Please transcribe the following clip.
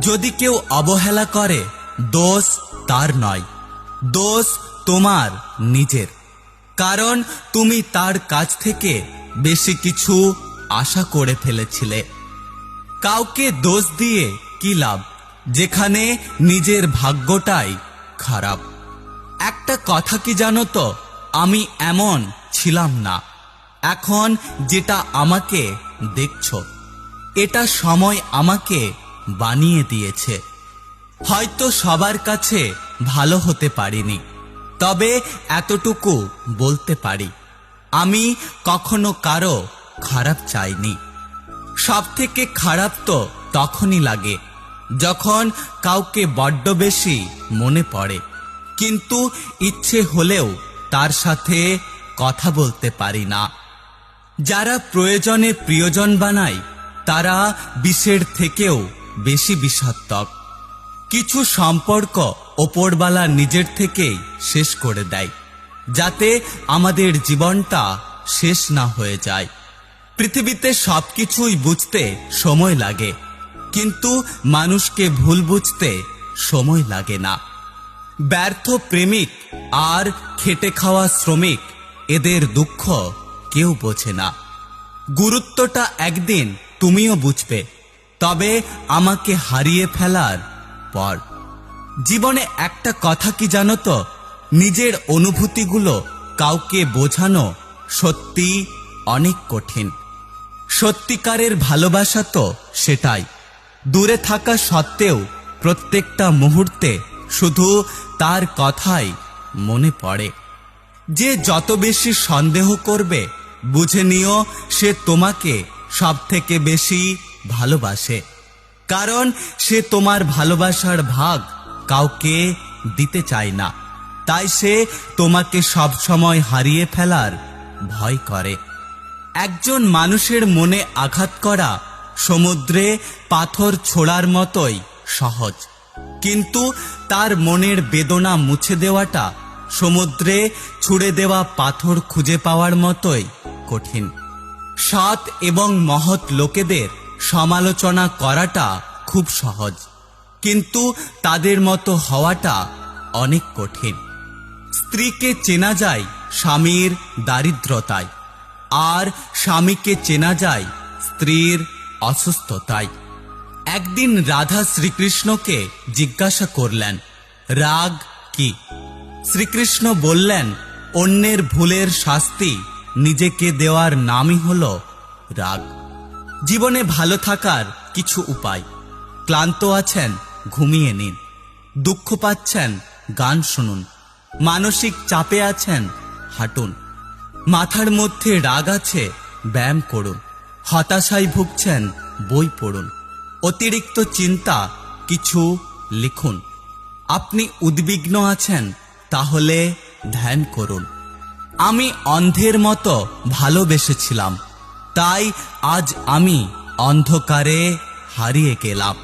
যদি কেউ অবহেলা করে, দোষ তার নয়। দোষ তোমার নিজের। কারণ তুমি তার কাছ থেকে বেশি কিছু আশা করে ফেলেছিলে। কাউকে দোষ দিয়ে কি লাভ? যেখানে নিজের ভাগ্যটাই খারাপ। একটা কথা কি জানো তো? আমি এমন ছিলাম না। এখন যেটা আমাকে দেখছ, এটা সময় আমাকে বানিয়ে দিয়েছে। হয়তো সবার কাছে ভালো হতে পারিনি। তবে এতটুকু বলতে পারি, আমি কখনো কারও খারাপ চাইনি। সব থেকে খারাপ তো তখনই লাগে, যখন কাউকে বড্ড বেশি মনে পড়ে। কিন্তু ইচ্ছে হলেও তার সাথে কথা বলতে পারি না। যারা প্রয়োজনে প্রিয়জন বানায়, তারা বিষের থেকেও বেশি বিষাত্মক কিছু সম্পর্ক ওপরবালা নিজের থেকেই শেষ করে দেয়, যাতে আমাদের জীবনটা শেষ না হয়ে যায়। পৃথিবীতে সবকিছুই বুঝতে সময় লাগে, কিন্তু মানুষকে ভুল বুঝতে সময় লাগে না। ব্যর্থ প্রেমিক আর খেটে খাওয়া শ্রমিক এদের দুঃখ কেউ বোঝে না। গুরুত্বটা একদিন তুমিও বুঝবে। তবে আমাকে হারিয়ে ফেলার পর। জীবনে একটা কথা কি জানো তো? নিজের অনুভূতিগুলো কাউকে বোঝানো সত্যি অনেক কঠিন। সত্যিকারের ভালোবাসা তো সেটাই। দূরে থাকা সত্ত্বেও প্রত্যেকটা মুহূর্তে শুধু তার কথাই মনে পড়ে। যে যত বেশি সন্দেহ করবে, বুঝে নিও সে তোমাকে সব থেকে বেশি ভালোবাসে। কারণ সে তোমার ভালোবাসার ভাগ কাউকে দিতে চায় না। তাই সে তোমাকে সব সময় হারিয়ে ফেলার ভয় করে। একজন মানুষের মনে আঘাত করা সমুদ্রে পাথর ছোড়ার মতোই সহজ। কিন্তু তার মনের বেদনা মুছে দেওয়াটা সমুদ্রে ছুড়ে দেওয়া পাথর খুঁজে পাওয়ার মতোই কঠিন। সৎ এবং মহৎ লোকেদের সমালোচনা করাটা খুব সহজ। কিন্তু তাদের মতো হওয়াটা অনেক কঠিন। স্ত্রীকে চেনা যায় স্বামীর দারিদ্রতায়, আর স্বামীকে চেনা যায় স্ত্রীর অসুস্থতায়। একদিন রাধা শ্রীকৃষ্ণকে জিজ্ঞাসা করলেন, রাগ কি? শ্রীকৃষ্ণ বললেন, অন্যের ভুলের শাস্তি নিজেকে দেওয়ার নামই হল রাগ। জীবনে ভালো থাকার কিছু উপায়। ক্লান্ত আছেন, ঘুমিয়ে নিন। দুঃখ পাচ্ছেন, গান শুনুন। মানসিক চাপে আছেন, হাঁটুন। মাথার মধ্যে রাগ আছে, ব্যায়াম করুন। হতাশায় ভুগছেন, বই পড়ুন। অতিরিক্ত চিন্তা, কিছু লিখুন। আপনি উদ্বিগ্ন আছেন, তাহলে ধ্যান করুন। আমি অন্ধের মতো ভালোবেসেছিলাম। তাই আজ আমি অন্ধকারে হারিয়ে গেলাম।